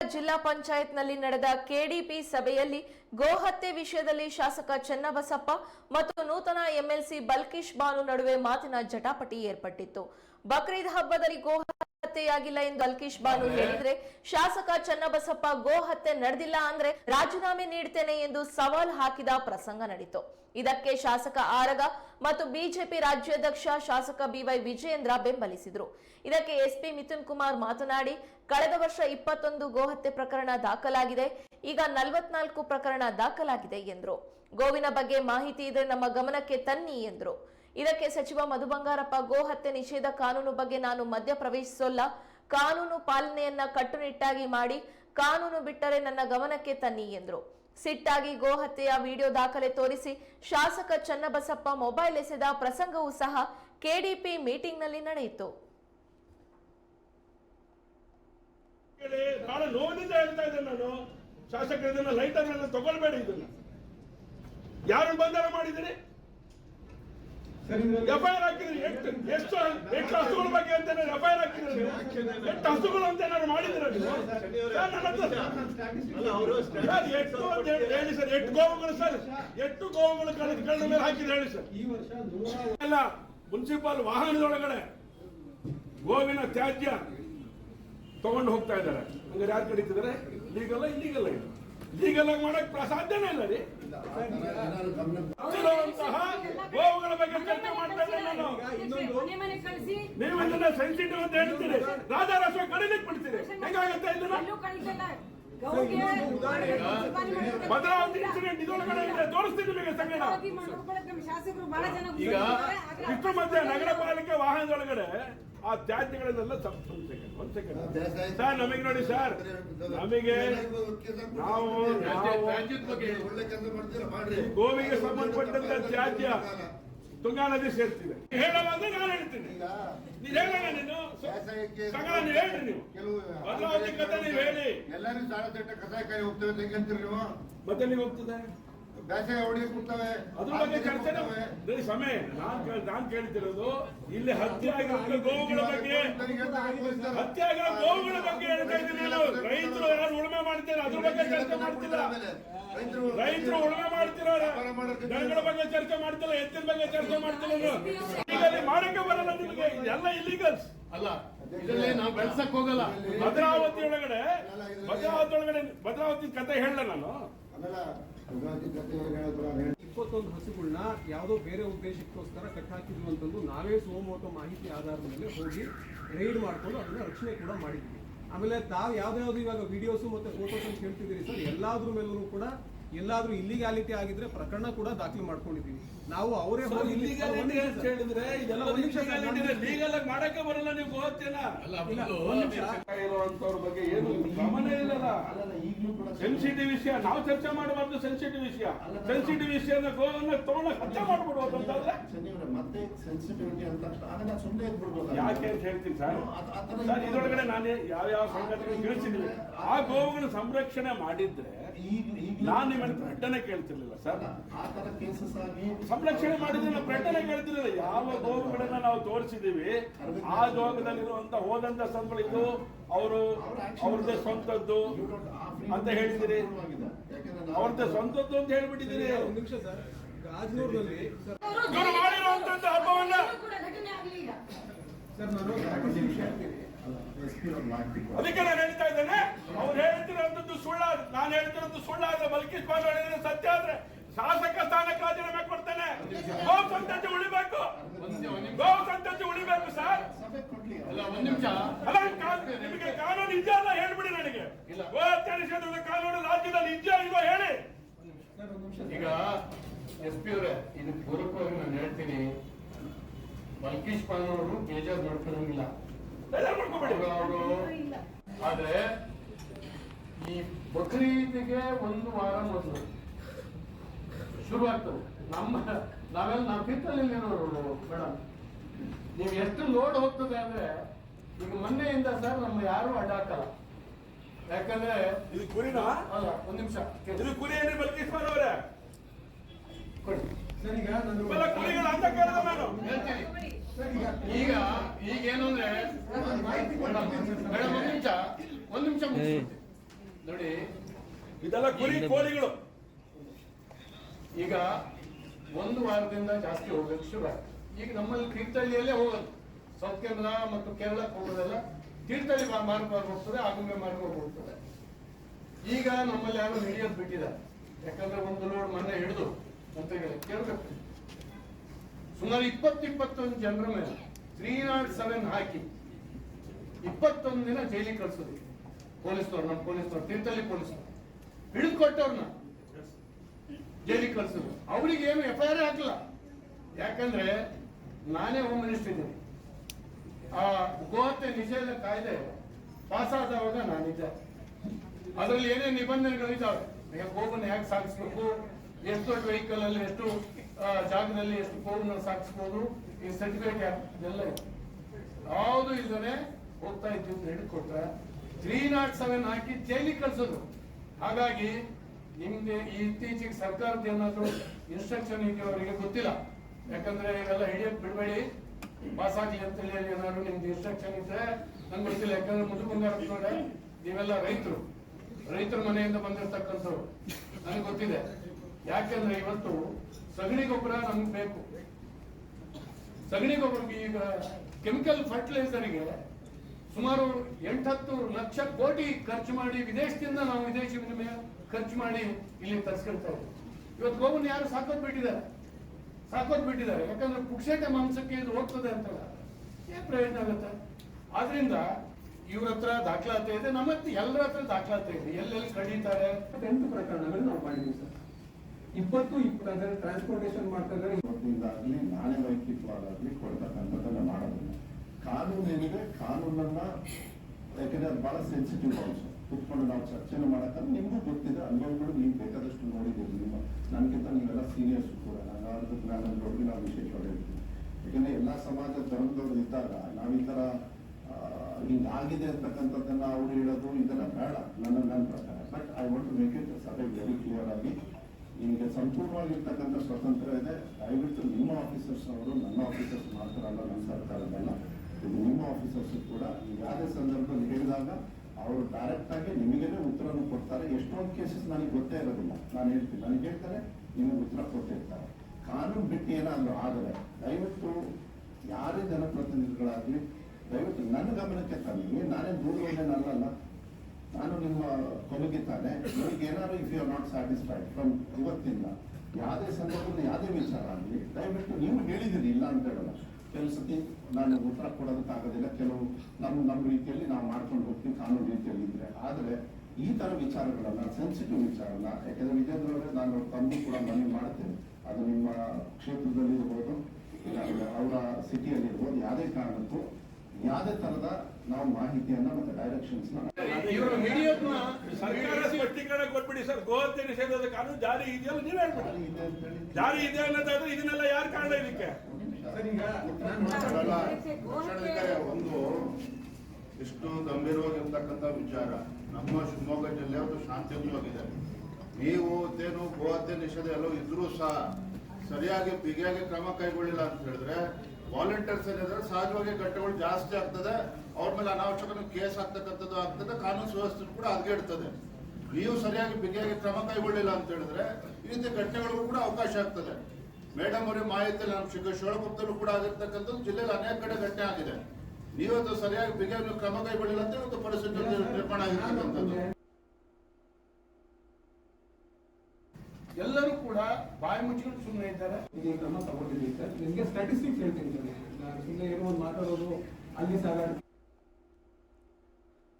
ಜಿಲ್ಲಾ ಪಂಚಾಯತ್ನಲ್ಲಿ ನಡೆದ ಕೆಡಿಪಿ ಸಭೆಯಲ್ಲಿ ಗೋಹತ್ಯೆ ವಿಷಯದಲ್ಲಿ ಶಾಸಕ ಚನ್ನಬಸಪ್ಪ ಮತ್ತು ನೂತನ ಎಂಎಲ್ಸಿ ಬಲ್ಕೀಶ್ ಬಾನು ನಡುವೆ ಮಾತಿನ ಜಟಾಪಟಿ ಏರ್ಪಟ್ಟಿತ್ತು. ಬಕ್ರೀದ್ ಹಬ್ಬದಲ್ಲಿ ಗೋ ಹತ್ಯೆಯಾಗಿಲ್ಲ ಎಂದು ಅಲ್ಕೇಶ್ ಬಾನು ಹೇಳಿದ್ರೆ ಶಾಸಕ ಚನ್ನಬಸಪ್ಪ ಗೋ ಹತ್ಯೆ ನಡೆದಿಲ್ಲ ಅಂದ್ರೆ ರಾಜೀನಾಮೆ ನೀಡ್ತೇನೆ ಎಂದು ಸವಾಲ್ ಹಾಕಿದ ಪ್ರಸಂಗ ನಡೀತು. ಇದಕ್ಕೆ ಶಾಸಕ ಆರಗ ಮತ್ತು ಬಿಜೆಪಿ ರಾಜ್ಯಾಧ್ಯಕ್ಷ ಶಾಸಕ ಬಿವೈ ವಿಜಯೇಂದ್ರ ಬೆಂಬಲಿಸಿದ್ರು. ಇದಕ್ಕೆ ಎಸ್ಪಿ ಮಿಥುನ್ ಕುಮಾರ್ ಮಾತನಾಡಿ ಕಳೆದ ವರ್ಷ ಇಪ್ಪತ್ತೊಂದು ಗೋಹತ್ಯೆ ಪ್ರಕರಣ ದಾಖಲಾಗಿದೆ ಈಗ ನಲವತ್ನಾಲ್ಕು ಪ್ರಕರಣ ದಾಖಲಾಗಿದೆ ಎಂದ್ರು. ಗೋವಿನ ಬಗ್ಗೆ ಮಾಹಿತಿ ಇದ್ರೆ ನಮ್ಮ ಗಮನಕ್ಕೆ ತನ್ನಿ ಎಂದ್ರು. ಇದಕ್ಕೆ ಸಚಿವ ಮಧು ಬಂಗಾರಪ್ಪ ಗೋ ಹತ್ಯೆ ನಿಷೇಧ ಕಾನೂನು ಬಗ್ಗೆ ನಾನು ಮಧ್ಯ ಪ್ರವೇಶಿಸೋಲ್ಲ ಕಾನೂನು ಪಾಲನೆಯನ್ನ ಕಟ್ಟುನಿಟ್ಟಾಗಿ ಮಾಡಿ, ಕಾನೂನು ಬಿಟ್ಟರೆ ನನ್ನ ಗಮನಕ್ಕೆ ತನ್ನಿ ಎಂದರು. ಸಿಟ್ಟಾಗಿ ಗೋ ಹತ್ಯೆಯ ವಿಡಿಯೋ ದಾಖಲೆ ತೋರಿಸಿ ಶಾಸಕ ಚನ್ನಬಸಪ್ಪ ಮೊಬೈಲ್ ಎಸೆದ ಪ್ರಸಂಗವೂ ಸಹ ಕೆಡಿಪಿ ಮೀಟಿಂಗ್ನಲ್ಲಿ ನಡೆಯಿತು. ಹೇಳಿ, ಬಹಳ ನಾನು. ಇದನ್ನ ಲೈಟರ್ ಇದನ್ನ. ಯಾರು ಬಂಧನ ಮಾಡಿದಿರಿ ಎಫ್ಐಆರ್ ಹಾಕಿದ್ರಿ ಎಷ್ಟು ಎಷ್ಟು ಎಷ್ಟು ಹಸುಗಳ ಬಗ್ಗೆ ಅಂತ ಎಫ್ಐಆರ್ ಹಾಕಿದ್ರಿ ನೀವು? ಎಷ್ಟು ಹಸುಗಳು ಅಂತ ಏನಾದ್ರು ಮಾಡಿದ್ರು ಸರ್, ಎಷ್ಟು ಅಂತ ಹೇಳಿ- ಹೇಳಿ ಸರ್ ಎಷ್ಟು ಗೋವುಗಳು ಸರ್ ಎಷ್ಟು ಗೋವುಗಳು ಕಳೆದ ಮೇಲೆ ಹಾಕಿದ್ರೆ ಹೇಳಿ ಸರ್. ಈ ವರ್ಷ ಎಲ್ಲ ಮುನ್ಸಿಪಲ್ ವಾಹನದೊಳಗಡೆ ಗೋವಿನ ತ್ಯಾಜ್ಯ ತಗೊಂಡು ಹೋಗ್ತಾ ಇದ್ದಾರೆ. ಹಂಗಾರೆ ಯಾರು ಕಡಿತಿದ್ದಾರೆ ಲೀಗಲ್ಲ ಇಲ್ಲಿಗಲ್ಲ ಇದು? ಲೀಗಲ್ ಆಗಿ ಮಾಡಕ್ ಸಾಧ್ಯನೇ ಇಲ್ಲ ರೀ. ಗೋವುಗಳ ಬಗ್ಗೆ ಚರ್ಚೆ ಮಾಡ್ತಾ ನೀವು ಇದನ್ನ ಸೆನ್ಸಿಟಿವ್ ಅಂತ ಹೇಳ್ತೀರಿ. ರಾಜಾರಾಷ್ಟ್ರ ಕಡಿಲಿಕ್ಕೆ ಬಿಡ್ತೀರಿ ಹೆಂಗಾಗತ್ತೆ ಇದನ್ನ ಭದ್ರಾವತಿ ಇನ್ಸಿಡೆಂಟ್ ಇದೊಳಗಡೆ ಇದೆ. ತೋರಿಸ್ತೀನಿ ನಿಮಗೆ ಸಂಗಡ ಈಗ ಇಷ್ಟು ಮಧ್ಯೆ ನಗರ ಪಾಲಿಕೆ ವಾಹನದೊಳಗಡೆ ಆ ತ್ಯಾಜ್ಯಗಳನ್ನೆಲ್ಲ ಒಂದು ಸೆಕೆಂಡ್ ಒಂದು ಸೆಕೆಂಡ್ ಸರ್ ನಮಗೆ ನೋಡಿ ಸರ್. ನಮಗೆ ನಾವು ನಾವು ರಾಜ್ಯದ ಬಗ್ಗೆ ಒಳ್ಳೆ ಕೆಲಸ ಮಾಡ್ತೀರಾ? ಮಾಡ್ರಿ. ಗೋವಿಗೆ ಸಂಬಂಧಪಟ್ಟಂತ ತ್ಯಾಜ್ಯ ತುಂಗಾ ನದಿ ಸೇರ್ತಿದೆ. ಹೇಳಲ್ಲ ಅಂದ್ರೆ ನಾನು ಹೇಳ್ತೀನಿ. ನೀನ್. ಹೇಳಲ್ಲ ನೀನು ಬೇಸಾಯಕ್ಕೆ ನೀವು ಹೇಳ್ರಿ ನೀವು. ಕೆಲವು ಭದ್ರಾವತಿ ಕಥೆ ನೀವು ಹೇಳಿ. ಎಲ್ಲರೂ ಸಾಲ ಸೆಟ್ಟ ಕಸಾಯಕಾಯಿ ಹೋಗ್ತೇವೆ ತೆಗೆಂತೀರಿ ಹೆಂಗಂತೀರಿ ನೀವು? ಮತ್ತೆ ನೀವು ಹೋಗ್ತದೆ? ಅದ್ರ ಬಗ್ಗೆ ಚರ್ಚೆ ಸಮಯ ನಾನ್ ಕೇಳ್- ನಾನ್ ಕೇಳ್ತಿರೋದು ಇಲ್ಲಿ ಹತ್ಯೆ ಆಗಿರೋ ಗೋವುಗಳ ಬಗ್ಗೆ. ಹತ್ಯೆ ಆಗಿರೋ ಗೋವುಗಳ ಬಗ್ಗೆ ಹೇಳ್ತಾ ಇದ್ದೀನಿ ನಾನು. ರೈತರು ಯಾರು ಉಳುಮೆ ಮಾಡ್ತಾರೆ? ಅದ್ರ ಬಗ್ಗೆ ಚರ್ಚೆ ಮಾಡ್ತಿಲ್ಲ ರೈತರು ಉಳುಮೆ ಮಾಡ್ತಿರೋ? ದನಗಳ ಬಗ್ಗೆ ಚರ್ಚೆ ಮಾಡ್ತಿಲ್ಲ ಎತ್ತಿನ ಬಗ್ಗೆ ಚರ್ಚೆ ಮಾಡ್ತಿಲ್ಲ ಮಾಡಕ್ಕೆ ಬರಲ್ಲ ನಿಮಗೆ. ಎಲ್ಲ ಇಲ್ಲಿಗಲ್ಸ್ ಅಲ್ಲ ಇದರಲ್ಲಿ ನಾವು ಬೆಳ್ಸಕ್ ಹೋಗಲ್ಲ. ಭದ್ರಾವತಿ ಒಳಗಡೆ ಭದ್ರಾವತಿ ಒಳಗಡೆ ಭದ್ರಾವತಿ ಕತೆ ಹೇಳಲ್ಲ ನಾನು. ಇಪ್ಪತ್ತೊಂದು ಹಸುಗಳನ್ನ ಯಾವುದೋ ಬೇರೆ ಉದ್ದೇಶಕ್ಕೋಸ್ಕರ ಕಟ್ಟಾಕಿದ್ವು ಅಂತಂದು ನಾವೇ ಸೋಮೋಟೋ ಮಾಹಿತಿ ಆಧಾರದ ಮೇಲೆ ಹೋಗಿ ರೈಡ್ ಮಾಡ್ಕೊಂಡು ಅದನ್ನ ರಕ್ಷಣೆ ಕೂಡ ಮಾಡಿದ್ವಿ. ಆಮೇಲೆ ತಾವು ಯಾವ್ದಾವ್ದು ಇವಾಗ ವಿಡಿಯೋಸ್ ಮತ್ತೆ ಫೋಟೋಸ್ ಅಂತ ಹೇಳ್ತಿದ್ದೀರಿ ಸರ್ ಎಲ್ಲಾದ್ರೂ ಮೇಲೂ ಕೂಡ ಎಲ್ಲಾದ್ರೂ ಇಲ್ಲಿಗಾಲಿಟಿ ಆಗಿದ್ರೆ ಪ್ರಕರಣ ಕೂಡ ದಾಖಲೆ ಮಾಡ್ಕೊಂಡಿದ್ದೀವಿ. ನಾವು ಅವರೇ ಹೋಗಿ ಮಾಡಕ್ಕೆ ಬರಲ್ಲ ನೀವು ಗೋತ್ತಿಲ್ಲ ಇರುವಂತವ್ರ ಬಗ್ಗೆ ಏನು ಗಮನ ಇಲ್ಲಲ್ಲ. ಸೆನ್ಸಿಟಿವ್ ವಿಷಯ. ನಾವು ಚರ್ಚೆ ಮಾಡಬಾರ್ದು ಸೆನ್ಸಿಟಿವ್ ವಿಷಯ. ಸೆನ್ಸಿಟಿವ್ ವಿಷಯನ ಗೋವನ್ನ ತಗೊಂಡು ಹತ್ಯೆ ಮಾಡ್ಬಿಡ್ಬೋದು ಅಂತಂದ್ರೆ. ಮತ್ತೆ ಸೆನ್ಸಿಟಿವಿಟಿ ಅಂತ ಅದನ್ನ ಸುಮ್ಮನೆ ಇದ್ಬಿಡ್ಬೋದು ಯಾಕೆ ಅಂತ ಹೇಳ್ತೀನಿ ಸರ್? ಸರ್ ಇದರೊಳಗಡೆ ನಾನು ಯಾವ ಯಾವ ಸಂಘಟನೆ ತಿಳಿಸಿದ್ರೆ ಆ ಗೋವನ್ನ ಸಂರಕ್ಷಣೆ ಮಾಡಿದ್ರೆ ನಾನು ನಿಮ್ಮನ್ನು ಪ್ರಕಟಣೆ ಕೇಳ್ತಿರ್ಲಿಲ್ಲ ಸರ್. ಆ ತರ ಕೇಸಸ್ ಆಗಿ ಸಂರಕ್ಷಣೆ ಮಾಡಿದ್ರೆ ನಾವು ಪ್ರಕಟಣೆ ಕೇಳ್ತಿರಲಿಲ್ಲ. ಯಾವ ಗೋವುಗಳನ್ನ ನಾವು ತೋರಿಸಿದೀವಿ ಆ ಜೋಗದಲ್ಲಿರುವಂತ ಹೋದಂತ ಸಂಬಳಿದು ಅವರು ಅವ್ರದ್ದೇ ಸ್ವಂತದ್ದು ಅಂತ ಹೇಳಿದಿರಿ ಅವ್ರದ್ದೇ ಸ್ವಂತದ್ದು ಅಂತ ಹೇಳ್ಬಿಟ್ಟಿದ್ದೀರಿ. ಒಂದ್ ನಿಮಿಷ ಮಾಡಿರುವಂತ ಹಬ್ಬವನ್ನ. ಅದಕ್ಕೆ ನಾನು ಹೇಳ್ತಾ ಇದ್ದೇನೆ ಅವ್ರು ಹೇಳ್ತಿರೋದ್ದು ಸುಳ್ಳ ನಾನು ಹೇಳ್ತಿರೋದು ಸುಳ್ಳಾದ್ರೆ ಆದರೆ ಬಾಲ್ ಹೇಳಿದ್ರೆ ಸತ್ಯ ಆದ್ರೆ ಶಾಸಕ ಸ್ಥಾನಕ್ಕೆ ರಾಜೀನಾಮೆ ಕೊಡ್ತೇನೆ. ಗೋ ಸಂತತಿ ಉಳಿಬೇಕು. ಗೋ ಸಂತತಿ ಉಳಿಬೇಕು ಸರ್. ನಿಮಗೆ ಅಲ್ಲ ಒಂದ್ ನಿಮಿಷ. ಅಲ್ಲ ಕಾ- ನಿಮಗೆ ಕಾನೂನು ಅಲ್ಲ ಹೇಳ್ಬಿಡಿ ನನಗೆ. ಗೋ ಹತ್ಯೆ ನಿಷೇಧದ ಕಾನೂನು ರಾಜ್ಯದಲ್ಲಿ ನಿಜ ಇಲ್ವೋ ಹೇಳಿ. ಈಗ ಎಸ್ ಪಿ ಅವರೇ ಇದು ಪೂರ್ವಕವಾಗಿ ನಾನು ಹೇಳ್ತೀನಿ. ಬಲ್ಕೇಶ್ ಪಾಲ್ ಅವರು ಬೇಜಾರು ಮಾಡ್ಕೊಳ್ಳಂಗಿಲ್ಲ. ಅವರು ಆದ್ರೆ ಈ ಬಕ್ರೀದ್ಗೆ ಒಂದು ವಾರ ಮೊದಲು ಶುರುವಾಗ್ತದೆ. ನಮ್ಮ ನಾವೆಲ್ಲ ನಾವು ಕಿತ್ತಲ್ಲಿರೋರು ಮೇಡಮ್. ನೀವು ಎಷ್ಟು ಲೋಡ್ ಹೋಗ್ತದೆ ಅಂದ್ರೆ ಈಗ ಮೊನ್ನೆಯಿಂದ ಸರ್ ನಮ್ಮ ಯಾರು ಅಡ್ಡ ಹಾಕಲ್ಲ ಯಾಕಂದ್ರೆ ಇದು ಕುರಿನಾ? ಅಲ್ಲ ಒಂದ್ ನಿಮಿಷ ಇದು ಕುರಿ ಏನ್ರಿ ಬಲ್ಕೀಶ್ ಬಾಲ್ ಅವರೇ? ಕೊಡಿ. ಸರ್ ಈಗ ನಾನು ಕುರಿಗಳ ಅಂತ ಕೇಳಿದೆ ನಾನು. ಹೇಳ್ತೀನಿ. ಈಗ ಈಗ ಏನು ಅಂದ್ರೆ ಮೇಡಮ್ ಮೇಡಮ್ ಒಂದ್ ನಿಮಿಷ ಒಂದ್ ನಿಮಿಷ ನೋಡಿ. ಇದೆಲ್ಲ ಕುರಿ ಕೋಳಿಗಳು. ಈಗ ಒಂದು ವಾರದಿಂದ ಜಾಸ್ತಿ ಹೋಗೋದು ಶುರು ಆಗ್ತದೆ. ಈಗ ನಮ್ಮಲ್ಲಿ ತೀರ್ಥಹಳ್ಳಿಯಲ್ಲೇ ಹೋಗೋದು. ಸೌತ್ ಕೇರಳ ಮತ್ತು ಕೇರಳಕ್ಕೆ ಹೋಗೋದೆಲ್ಲ ತೀರ್ಥಹಳ್ಳಿ ಮಾರ್ಗ ಹೋಗ್ತದೆ ಆಗುಂಬೆ ಮಾರ್ಗ ಹೋಗ್ತದೆ ಈಗ ನಮ್ಮಲ್ಲಿ ಯಾರು ಹಿಡಿಯೋದು ಬಿಟ್ಟಿದ್ದಾರೆ. ಯಾಕಂದ್ರೆ ಒಂದು ಲೋಡ್ ಮನೆ ಹಿಡಿದು ಮಂತ್ರಿಗಳು ಕೇಳಬೇಕು. ಸುಮಾರು ಇಪ್ಪತ್ತು ಇಪ್ಪತ್ತೊಂದು ಜನರ ಮೇಲೆ ತ್ರೀ ನಾಟ್ ಸೆವೆನ್ ಹಾಕಿ ಇಪ್ಪತ್ತೊಂದು ದಿನ ಜೈಲಿಗೆ ಕಳ್ಸೋದು ಪೊಲೀಸ್ನವ್ರು, ನಮ್ಮ ಪೊಲೀಸ್ನವ್ರು, ತೀರ್ಥಹಳ್ಳಿ ಪೊಲೀಸ್ನವ್ರು. ಹಿಡಿದು ಕೊಟ್ಟವ್ರನ್ನ. ಜೈಲಿಗೆ ಕಳಿಸಿದ್ರು. ಅವ್ರಿಗೆ ಏನು ಎಫ್ ಐ ಆರ್ ಹಾಕಲ್ಲ. ಯಾಕಂದ್ರೆ ನಾನೇ ಹೋಮ್ ಮಿನಿಸ್ಟರ್ ಇದ್ದೀನಿ. ಆ ಗೋಹತ್ಯೆ ನಿಷೇಧ ಕಾಯ್ದೆ ಪಾಸ್ ಆದವಾಗ ನಾನಿದ್ದೆ. ಅದರಲ್ಲಿ ಏನೇ ನಿಬಂಧನೆಗಳಿದ್ದಾವೆ ಈಗ ಗೋವನ್ನು ಹೇಗೆ ಸಾಗಿಸ್ಬೇಕು? ಎಷ್ಟು ದೊಡ್ಡ ವೆಹಿಕಲ್ ಅಲ್ಲಿ ಎಷ್ಟು ಜಾಗದಲ್ಲಿ ಎಷ್ಟು ಗೋವನ್ನು ಸಾಗಿಸ್ಬೋದು? ಈ ಸರ್ಟಿಫಿಕೇಟ್ ಇದೆ. ಯಾವುದು ಇಲ್ಲದೆ ಹೋಗ್ತಾ ಇದ್ದು ಹೇಳಿಕೊಟ್ರೆ ತ್ರೀ ನಾಟ್ ಸೆವೆನ್ ಹಾಕಿ ಜೈಲಿಗೆ ಕಳ್ಸೋದು ಹಾಗಾಗಿ ನಿಮ್ಗೆ ಇತ್ತೀಚೆಗೆ ಸರ್ಕಾರದ ಏನಾದ್ರು ಇನ್ಸ್ಟ್ರಕ್ಷನ್ ಇದೆಯೋ ಅವರಿಗೆ ಗೊತ್ತಿಲ್ಲ. ಯಾಕಂದ್ರೆ ಇವೆಲ್ಲ ಹಿಡಿಯಕ್ ಬಿಡಬೇಡಿ. ಪಾಸ್ ಆಗ್ಲಿ ಅಂತ ಹೇಳಿ ಏನಾದ್ರು ನಿಮ್ದು ಇನ್ಸ್ಟ್ರಕ್ಷನ್ ಇದ್ರೆ ನಂಗೆ ಗೊತ್ತಿಲ್ಲ. ಯಾಕಂದ್ರೆ ಮುದ್ದು ನೋಡಿ ನೀವೆಲ್ಲ ರೈತರು. ರೈತರ ಮನೆಯಿಂದ ಬಂದಿರತಕ್ಕಂಥವ್ರು. ನನಗೆ ಗೊತ್ತಿದೆ. ಯಾಕಂದ್ರೆ ಇವತ್ತು ಸಗಣಿ ಗೊಬ್ಬರ ನಮ್ಗೆ ಬೇಕು. ಸಗಣಿ ಗೊಬ್ಬರಕ್ಕೆ ಈಗ ಕೆಮಿಕಲ್ ಫರ್ಟಿಲೈಸರ್ಗೆ ಸುಮಾರು ಎಂಟತ್ತು ಲಕ್ಷ ಕೋಟಿ ಖರ್ಚು ಮಾಡಿ ವಿದೇಶದಿಂದ ನಾವು ವಿದೇಶಿ ವಿನಿಮಯ ಖರ್ಚು ಮಾಡಿ ಇಲ್ಲಿ ತರಿಸ್ಕೊಳ್ತಾ ಇದ್ದೀವಿ ಇವತ್ತು ಗೋವನ್ನ ಯಾರು ಸಾಕೋದ್ ಬಿಟ್ಟಿದ್ದಾರೆ. ಸಾಕೋದ್ ಬಿಟ್ಟಿದ್ದಾರೆ. ಯಾಕಂದ್ರೆ ಪುಕ್ಷೇಟೆ ಮಾಂಸಕ್ಕೆ ಇದು ಹೋಗ್ತದೆ ಅಂತಲ್ಲ. ಏನ್ ಪ್ರಯೋಜನ ಆಗುತ್ತೆ? ಆದ್ರಿಂದ ಇವ್ರ ಹತ್ರ ದಾಖಲಾತಿ ಇದೆ. ನಮ್ಮ ಹತ್ರ ಎಲ್ಲರ ಹತ್ರ ದಾಖಲಾತಿ ಇದೆ. ಎಲ್ಲೆಲ್ಲಿ ಕಳೀತಾರೆ? ಎಂಟು ಪ್ರಕರಣಗಳು ನಾವು ಮಾಡಿದ್ವಿ ಸರ್. ಇಪ್ಪತ್ತು ಇಪ್ಪತ್ತು ಟ್ರಾನ್ಸ್ಪೋರ್ಟೇಷನ್ ಮಾಡ್ತಾ ಇದ್ದಾರೆ ವತಿಯಿಂದಾಗ್ಲಿ ನಾಳೆ ವೈಯಕ್ತಿಕವಾದಾಗ್ಲಿ ಕೊಡ್ತಕ್ಕಂಥದ್ದನ್ನ ಮಾಡೋದಿಲ್ಲ. ಕಾನೂನು ಏನಿದೆ? ಕಾನೂನನ್ನ ಯಾಕಂದ್ರೆ ಅದು ಬಹಳ ಸೆನ್ಸಿಟಿವ್ ಆಲ್ಸೋ ಕುತ್ಕೊಂಡು ನಾವು ಚರ್ಚೆನ ಮಾಡಕ್ಕಂದ್ರೆ ನಿಮ್ಗೂ ಗೊತ್ತಿದೆ ಅನುಭವಗಳು ನೀವು ಬೇಕಾದಷ್ಟು ನೋಡಿದ್ದೀರಿ ನಿಮ್ಮ ನನಗಿಂತ ನೀವೆಲ್ಲ ಸೀನಿಯರ್ಸ್ ಕೂಡ, ನಾನು ಅದ್ರ ಜ್ಞಾನದ ಬಗ್ಗೆ ನಾವು ವಿಶೇಷವಾಗಿ ಹೇಳ್ತೀವಿ ಯಾಕಂದ್ರೆ ಎಲ್ಲ ಸಮಾಜ ಧರ್ಮದವ್ರು ಇದ್ದಾಗ ನಾವು ಈ ಥರ ಹಿಂಗಾಗಿದೆ ಅಂತಕ್ಕಂಥದ್ದನ್ನ ಅವ್ರು ಹೇಳೋದು ಇದೆಲ್ಲ ಬೇಡ, ನನ್ನ ನನ್ನ ಪ್ರಕಾರ. But I want to make it ಸಭೆ ವೆರಿ ಕ್ಲಿಯರ್ ಆಗಿ, ನಿಮಗೆ ಸಂಪೂರ್ಣವಾಗಿರ್ತಕ್ಕಂಥ ಸ್ವತಂತ್ರ ಇದೆ. ದಯವಿಟ್ಟು ನಿಮ್ಮ ಆಫೀಸರ್ಸ್ ಅವರು ನನ್ನ ಆಫೀಸರ್ಸ್ ಮಾತ್ರ ಅಲ್ಲ, ನನ್ನ ಸರ್ಕಾರದಲ್ಲ ನಿಮ್ಮ ಆಫೀಸರ್ಸ್ ಕೂಡ ಯಾವುದೇ ಸಂದರ್ಭದಲ್ಲಿ ಹೇಳಿದಾಗ ಅವರು ಡೈರೆಕ್ಟ್ ಆಗಿ ನಿಮಗೇನೆ ಉತ್ತರವನ್ನು ಕೊಡ್ತಾರೆ. ಎಷ್ಟೊಂದು ಕೇಸಸ್ ನನಗೆ ಗೊತ್ತೇ ಇರೋದಿಲ್ಲ. ನಾನು ಹೇಳ್ತೀನಿ. ನನಗೆ ಹೇಳ್ತಾರೆ, ನಿಮಗೆ ಉತ್ತರ ಕೊಟ್ಟಿರ್ತಾರೆ. ಕಾನೂನು ಬಿಟ್ಟು ಏನಾದರೂ ಆದರೆ ದಯವಿಟ್ಟು ಯಾರೇ ಜನಪ್ರತಿನಿಧಿಗಳಾಗಲಿ, ದಯವಿಟ್ಟು ನನ್ನ ಗಮನಕ್ಕೆ ತನ್ನಿ. ನಾನೇ ದೂರವಾಣಿನಲ್ಲ ನಾನು ನಿಮ್ಮ ಕೊಲಗಿದ್ದಾನೆ. ನಿಮಗೆ ಏನಾದ್ರು if you are not satisfied from ಇವತ್ತಿಂದ, ಯಾವುದೇ ಸಂದರ್ಭದಲ್ಲಿ ಯಾವುದೇ ವಿಚಾರ ಆಗಲಿ, ದಯವಿಟ್ಟು ನೀವು ಹೇಳಿದಿರಿ ಇಲ್ಲ ಅಂತ ಹೇಳಲ್ಲ ಕೆಲವು ಸತಿ ನಾನು ಉತ್ತರ ಕೊಡೋದಕ್ಕಾಗೋದಿಲ್ಲ ಕೆಲವು ನಮ್ಮ ನಮ್ಮ ರೀತಿಯಲ್ಲಿ ನಾವು ಮಾಡ್ಕೊಂಡು ಹೋಗ್ತೀವಿ ಕಾನೂನು ರೀತಿಯಲ್ಲಿ ಇದ್ರೆ. ಆದರೆ ಈ ಥರ ವಿಚಾರಗಳನ್ನ ಸೆನ್ಸಿಟಿವ್ ವಿಚಾರನ ಯಾಕಂದ್ರೆ ವಿಜೇಂದ್ರ ಅವರೇ ನಾನು ತಂದು ಕೂಡ ಮನವಿ ಮಾಡ್ತೇನೆ ಅದು ನಿಮ್ಮ ಕ್ಷೇತ್ರದಲ್ಲಿ ಇರ್ಬೋದು ಇಲ್ಲ ಅವರ ಸಿಟಿಯಲ್ಲಿ ಇರ್ಬೋದು ಯಾವುದೇ ಕಾರಣಕ್ಕೂ ಯಾವುದೇ ತರದ ನಾವು ಮಾಹಿತಿಯನ್ನ ಮತ್ತೆ ಡೈರೆಕ್ಷನ್ಸ್ ಇವರು ಹಿಡಿಯೋದ್ನ ಸರ್ಕಾರ ಸ್ಪಷ್ಟೀಕರಣ ಕೊಟ್ಬಿಡಿ ಸರ್. ಗೋಹತ್ಯೆ ನಿಷೇಧದ ಕಾನೂನು ಜಾರಿ ಇದೆಯಲ್ಲ ನೀವ್ ಹೇಳ್ಬಿಡಿ. ಜಾರಿ ಇದೆ ಅನ್ನೋದಾದ್ರೆ ಇದನ್ನೆಲ್ಲ ಯಾರು ಕಾರಣ ಇದಕ್ಕೆ? ಒಂದು ಎಷ್ಟು ಗಂಭೀರವಾಗಿರ್ತಕ್ಕಂಥ ವಿಚಾರ. ನಮ್ಮ ಶಿವಮೊಗ್ಗ ಜಿಲ್ಲೆ ಒಂದು ಶಾಂತಿಯುತವಾಗಿದೆ. ನೀವು ತೇನು ಗೋಹತ್ಯೆ ನಿಷೇಧ ಎಲ್ಲವೂ ಇದ್ರೂ ಸಹ ಸರಿಯಾಗಿ, ಬಿಗಿಯಾಗಿ ಕ್ರಮ ಕೈಗೊಳ್ಳಿಲ್ಲ ಅಂತ ಹೇಳಿದ್ರೆ ವಾಲಂಟಿಯರ್ಸ್ ಏನಿದ್ರೆ ಸಹಜವಾಗಿ ಘಟ್ಟಗಳು ಜಾಸ್ತಿ ಆಗ್ತದೆ. ಅವ್ರ ಮೇಲೆ ಅನಾವಶ್ಯಕ ಕೇಸ್ ಆಗ್ತಕ್ಕಂಥದ್ದು ಆಗ್ತದೆ. ಕಾನೂನು ಸುವ್ಯವಸ್ಥೆ ಕೂಡ ಹದಗೆಡ್ತದೆ ನೀವು ಸರಿಯಾಗಿ, ಬಿಗಿಯಾಗಿ ಕ್ರಮ ಕೈಗೊಳ್ಳಿಲ್ಲ ಅಂತ ಹೇಳಿದ್ರೆ ಈ ರೀತಿ ಘಟನೆಗಳಿಗೂ ಕೂಡ ಅವಕಾಶ ಆಗ್ತದೆ. ಮೇಡಮ್ ಅವರೇ ಮಾಹಿತಿ ನಮ್ಮ ಶಿವ ಶಿವಗುಪ್ತರು ಕೂಡ ಆಗಿರ್ತಕ್ಕಂಥದ್ದು ಜಿಲ್ಲೆಯಲ್ಲಿ ಅನೇಕ ಕಡೆ ಘಟನೆ ಆಗಿದೆ. ನೀವತ್ತು ಸರಿಯಾಗಿ ಬಿಗಿ ಕ್ರಮ ಕೈಗೊಳ್ಳಿಲ್ಲ ಅಂತ ಇವತ್ತು ಪರಿಸ್ಥಿತಿ ನಿರ್ಮಾಣ ಆಗಿರ್ತಕ್ಕಂಥದ್ದು. ಎಲ್ಲರೂ ಕೂಡ ಬಾಯಿ ಮುಚ್ಚಿಕೊಂಡು ಸುಮ್ಮನೆ ಇದ್ದಾರೆ. ಈಗ ಕ್ರಮ ತಗೊಂಡಿದ್ದೀವಿ ಸರ್. ನಿಮಗೆ ಸ್ಟ್ಯಾಟಿಸ್ಟಿಕ್ಸ್ ಹೇಳ್ತೀನಿ ಸರ್. ನಾನು ಸುಮ್ಮನೆ ಏನೋ ಒಂದು ಮಾತಾಡೋದು ಅಲ್ಲಿ ಸಾಗಾಟ